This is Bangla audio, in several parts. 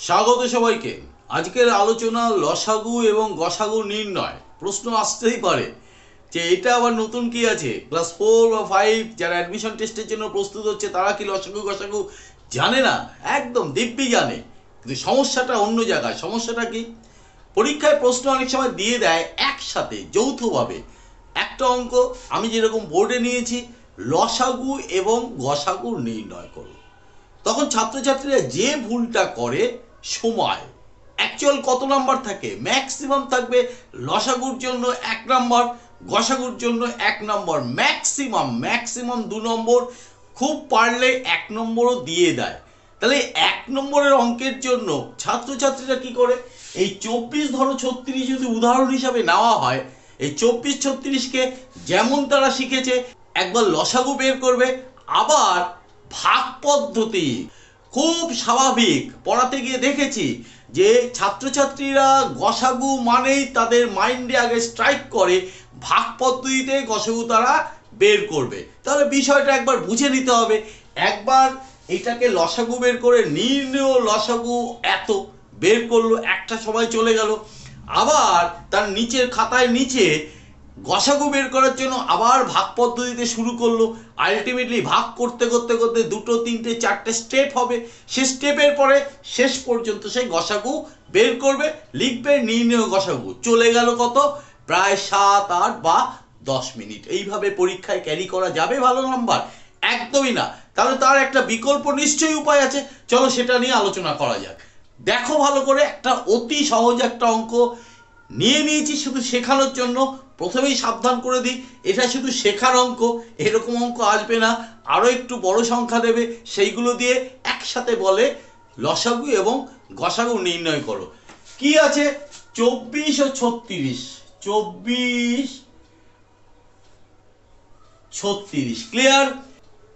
স্বাগত সবাইকে। আজকের আলোচনা লসাগু এবং গসাগু নির্ণয়। প্রশ্ন আসতেই পারে যে এটা আবার নতুন কি আছে? ক্লাস ফোর বা ফাইভ যারা অ্যাডমিশন টেস্টের জন্য প্রস্তুত হচ্ছে, তারা কি লসাগু, গসাগু জানে না? একদম দিব্যি জানে। কিন্তু সমস্যাটা অন্য জায়গায়। সমস্যাটা কি? পরীক্ষায় প্রশ্ন অনেক সময় দিয়ে দেয় একসাথে, যৌথভাবে। একটা অঙ্ক, আমি যেরকম বোর্ডে নিয়েছি, লসাগু এবং গসাগু নির্ণয় করো। তখন ছাত্রছাত্রীরা যে ভুলটা করে সময়। অ্যাকচুয়াল কত নাম্বার থাকে? ম্যাক্সিমাম থাকবে লসাগুর জন্য এক নাম্বার গসাগুর জন্য এক নম্বর ম্যাক্সিমাম ম্যাক্সিমাম দু নম্বর। খুব পারলে এক নম্বরও দিয়ে দেয়। তাহলে এক নম্বরের অঙ্কের জন্য ছাত্রছাত্রীরা কি করে? এই চব্বিশ ধরো ছত্রিশ যদি উদাহরণ হিসাবে নেওয়া হয়, এই চব্বিশ ছত্রিশকে যেমন তারা শিখেছে, একবার লসাগু বের করবে, আবার ভাগ পদ্ধতি। খুব স্বাভাবিক। পড়াতে গিয়ে দেখেছি যে ছাত্রছাত্রীরা গসাগু মানেই তাদের মাইন্ডে আগে স্ট্রাইক করে, ভাগ পদ্ধতিতে গসাগু তারা বের করবে। তাহলে বিষয়টা একবার বুঝে নিতে হবে, একবার এটাকে লসাগু বের করে, নির্ণয় লসাগু এত বের করল, একটা সময় চলে গেল। আবার তার নিচের খাতায় নিচে গসাগু বের করার জন্য আবার ভাগ পদ্ধতিতে শুরু করল। আলটিমেটলি ভাগ করতে করতে করতে দুটো, তিনটে, চারটে স্টেপ হবে। সে স্টেপের পরে শেষ পর্যন্ত সেই গসাগু বের করবে, লিখবে নির্ণয় গসাগু চলে গেল কত? প্রায় সাত, আট বা দশ মিনিট। এইভাবে পরীক্ষায় ক্যারি করা যাবে ভালো নাম্বার একদমই না। তাহলে তার একটা বিকল্প নিশ্চয়ই উপায় আছে। চলো সেটা নিয়ে আলোচনা করা যাক। দেখো ভালো করে একটা অতি সহজ একটা অঙ্ক নিয়ে নিয়েছি শুধু শেখানোর জন্য। প্রথমেই সাবধান করে দিই, এটা শুধু শেখার অঙ্ক, এরকম অঙ্ক আসবে না আরও একটু বড় সংখ্যা দেবে, সেইগুলো দিয়ে একসাথে বলে লসাগু এবং গসাগু নির্ণয় করো। কি আছে? চব্বিশ ও ছত্রিশ। চব্বিশ, ছত্রিশ। ক্লিয়ার?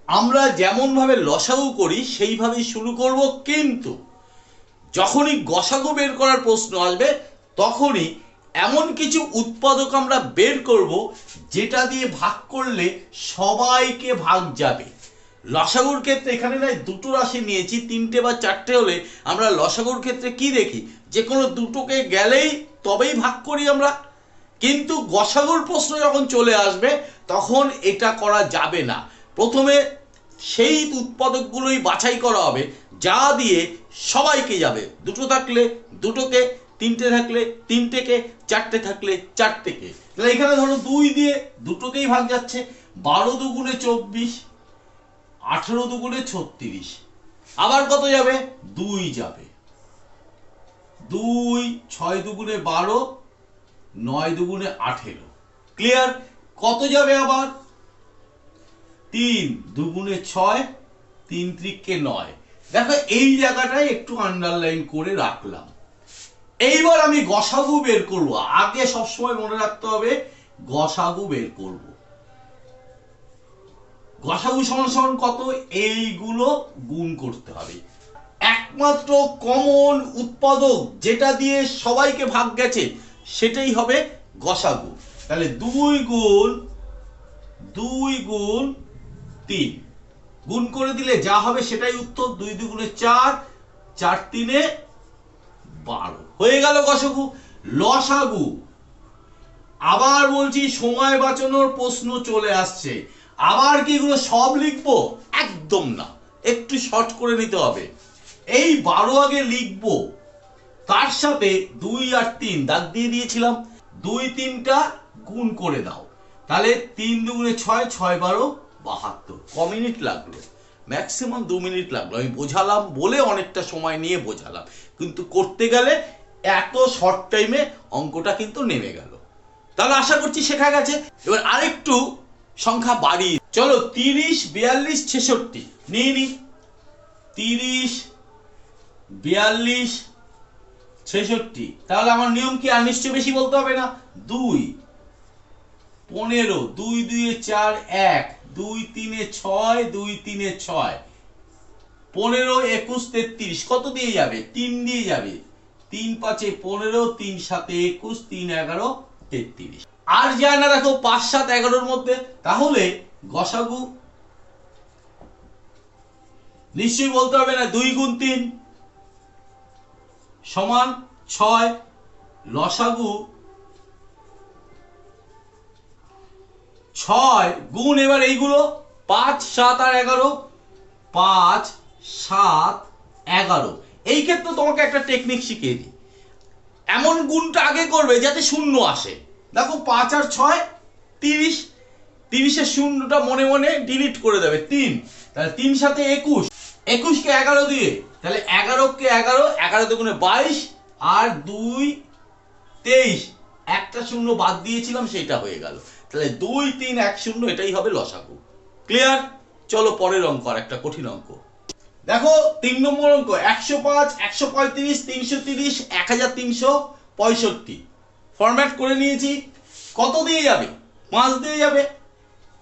আমরা যেমনভাবে লসাগু করি, সেইভাবেই শুরু করব কিন্তু, যখনই গসাগু বের করার প্রশ্ন আসবে, তখনই এমন কিছু উৎপাদক আমরা বের করব, যেটা দিয়ে ভাগ করলে সবাইকে ভাগ যাবে। লসাগুর ক্ষেত্রে এখানে নয়, দুটো রাশি নিয়েছি, তিনটে বা চারটে হলে আমরা লসাগুর ক্ষেত্রে কি দেখি? যে কোনো দুটোকে গেলেই তবেই ভাগ করি আমরা। কিন্তু গসাগুর প্রশ্ন যখন চলে আসবে, তখন এটা করা যাবে না। প্রথমে সেই উৎপাদকগুলোই বাছাই করা হবে, যা দিয়ে সবাইকে যাবে। দুটো থাকলে দুটোকে তিনটে থাকলে তিনটেকে চারটে থাকলে চারটেকে তাহলে এখানে ধরো দুই দিয়ে দুটোকেই ভাগ যাচ্ছে বারো দুগুণে চব্বিশ, আঠেরো দুগুণে ছত্রিশ। আবার কত যাবে? দুই যাবে। দুই, ছয় দুগুণে বারো, নয় দুগুণে আঠেরো। ক্লিয়ার কত যাবে আবার? তিন দুগুণে ছয়, তিন ত্রিককে নয়। দেখো এই জায়গাটায় একটু আন্ডারলাইন করে রাখলাম। এইবার আমি গসাগু বের করব। আগে সবসময় মনে রাখতে হবে, গসাগু বের করব। গসাগু সমান কত? এইগুলো গুণ করতে হবে। একমাত্র কমন উৎপাদক যেটা দিয়ে সবাইকে ভাগ গেছে, সেটাই হবে গসাগু। তাহলে দুই গুণ দুই গুণ তিন। গুণ করে দিলে যা হবে সেটাই উত্তর। দুই দুগুণে চার চার তিনে বারো হয়ে গেল গসাগু লসাগু। আবার বলছি সময় বাঁচানোর প্রশ্ন চলে আসছে। আবার কি এগুলো সব লিখব? একদম না। একটু শর্ট করে নিতে হবে। এই বারো আগে লিখব। তার সাথে দুই আর তিন দাগ দিয়ে দিয়েছিলাম। দুই তিনটা গুণ করে দাও। তাহলে তিন দুগুণে ছয় ছয় বারো, বাহাত্তর। ক মিনিট লাগল? ম্যাক্সিমাম দু মিনিট লাগল। আমি বোঝালাম বলে অনেকটা সময় নিয়ে বোঝালাম। কিন্তু করতে গেলে এত শর্ট টাইমে অঙ্কটা কিন্তু নেমে গেল। তাহলে আশা করছি শেখা গেছে। এবার আরেকটু সংখ্যা বাড়িয়ে। চলো তিরিশ, বিয়াল্লিশ, ছেষট্টি। নিয়ে নি। তিরিশ, বিয়াল্লিশ, ছেষট্টি। তাহলে আমার নিয়ম কি? আর নিশ্চয় বেশি বলতে হবে না। দুই, পনেরো। দুই দুই, চার, এক। দুই তিনে ছয়, দুই তিনে ছয়। পনেরো, একুশ, তেত্রিশ, কত দিয়ে যাবে? তিন দিয়ে যাবে। তিন পাঁচে পনেরো, তিন সাতে একুশ, তিন এগারো, তেত্রিশ। আর যায় না দেখো, পাঁচ, সাত, এগারোর মধ্যে। তাহলে গসাগু নিশ্চয়ই বলতে হবে না, দুই গুণ তিন সমান ছয়। লসাগু ছয়, গুণ এবার এইগুলো, পাঁচ, সাত আর এগারো, পাঁচ, সাত, এগারো। এই ক্ষেত্রে তোমাকে একটা টেকনিক শিখিয়ে দিই। এমন গুণটা আগে করবে যাতে শূন্য আসে। দেখো, পাঁচ আর ছয়, তিরিশ, তিরিশের শূন্যটা মনে মনে ডিলিট করে দেবে, তিন। তাহলে তিন সাথে একুশ, একুশকে এগারো দিয়ে, তাহলে এগারোকে এগারো এগারো দুগুণে বাইশ, আর দুই, তেইশ। একটা শূন্য বাদ দিয়েছিলাম সেটা হয়ে গেল। তাহলে দুই, তিন, এক, শূন্য, এটাই হবে লসাগু। ক্লিয়ার চলো পরের অঙ্ক আর একটা কঠিন অঙ্ক। দেখো, তিন নম্বর অঙ্ক, একশো পাঁচ, একশো পঁয়ত্রিশ, তিনশো তিরিশ, এক হাজার তিনশো পঁয়ষট্টি। ফরম্যাট করে নিয়েছি। কত দিয়ে যাবে? পাঁচ দিয়ে যাবে।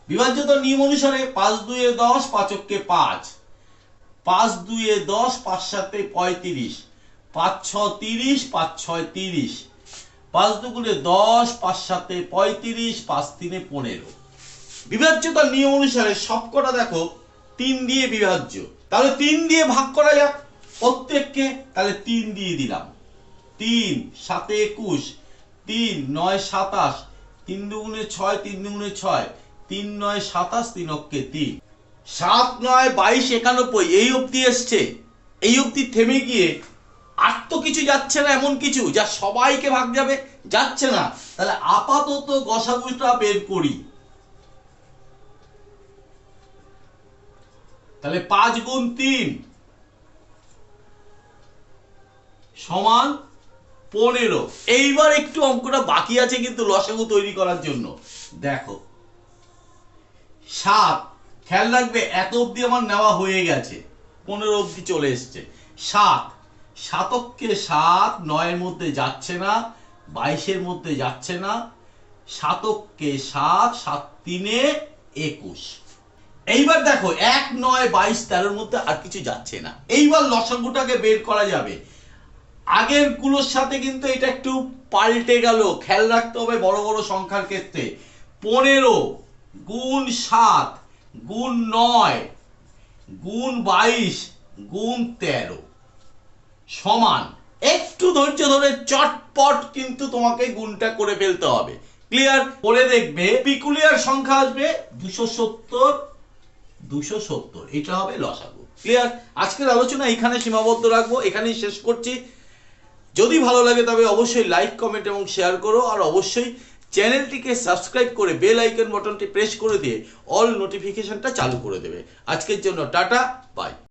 বিভাজ্যতার নিয়ম অনুসারে পাঁচ দুয়ে দশ পাঁচককে পাঁচ। পাঁচ দুয়ে দশ, পাঁচ সাতে পঁয়ত্রিশ। পাঁচ ছ তিরিশ, পাঁচ ছয় তিরিশ। পাঁচ দুগুণে দশ পাঁচ সাতে পঁয়ত্রিশ পাঁচ তিনে পনেরো। বিভাজ্যতার নিয়ম অনুসারে সবকটা দেখো, তিন দিয়ে বিভাজ্য। তাহলে তিন দিয়ে ভাগ করা যাক প্রত্যেককে, তাহলে তিন দিয়ে দিলাম। তিন, সাতে একুশ, তিন, নয়, সাতাশ, তিন দুগুণে ছয়, তিন দুগুণে ছয়, তিন, নয়, সাতাশ, তিন অক্ষে তিন। সাত, নয়, বাইশ, একানব্বই, এই অবধি এসছে। এই অবধি থেমে গিয়ে আর তো কিছু যাচ্ছে না, এমন কিছু যা সবাইকে ভাগ যাবে, যাচ্ছে না। তাহলে আপাতত গসাগুটা বের করি। তাহলে পাঁচ গুণ তিন সমান পনেরো। এইবার একটু অঙ্কটা বাকি আছে কিন্তু লসাগু তৈরি করার জন্য। দেখো, সাত, খেয়াল রাখবে এত অবধি আমার নেওয়া হয়ে গেছে, পনেরো অবধি চলে এসছে। সাত সাতককে সাত নয়ের মধ্যে যাচ্ছে না, বাইশের মধ্যে যাচ্ছে না সাতককে সাত সাত তিনে একুশ। এইবার দেখো, এক, নয়, বাইশ, তেরোর মধ্যে আর কিছু যাচ্ছে না। এইবার লসাগুটাকে বের করা যাবে। আগেরগুলোর সাথে কিন্তু এটা একটু পাল্টে গেল। খেয়াল রাখতে হবে বড় বড় সংখ্যার ক্ষেত্রে। পনেরো গুণ সাত, গুণ নয়, গুণ বাইশ, গুণ তেরো। সমান। একটু ধৈর্য ধরে চটপট কিন্তু তোমাকে গুণটা করে ফেলতে হবে। ক্লিয়ার করে দেখবে পিকুলিয়ার সংখ্যা আসবে দুশো সত্তর দুশো সত্তর। এটা হবে লসাগু। ক্লিয়ার আজকের আলোচনা এখানে সীমাবদ্ধ রাখব, এখানেই শেষ করছি। যদি ভালো লাগে তবে অবশ্যই লাইক কমেন্ট এবং শেয়ার করো, আর অবশ্যই চ্যানেলটিকে সাবস্ক্রাইব করে বেল আইকন বাটনটি প্রেস করে দিয়ে অল নোটিফিকেশনটা চালু করে দেবে। আজকের জন্য টাটা বাই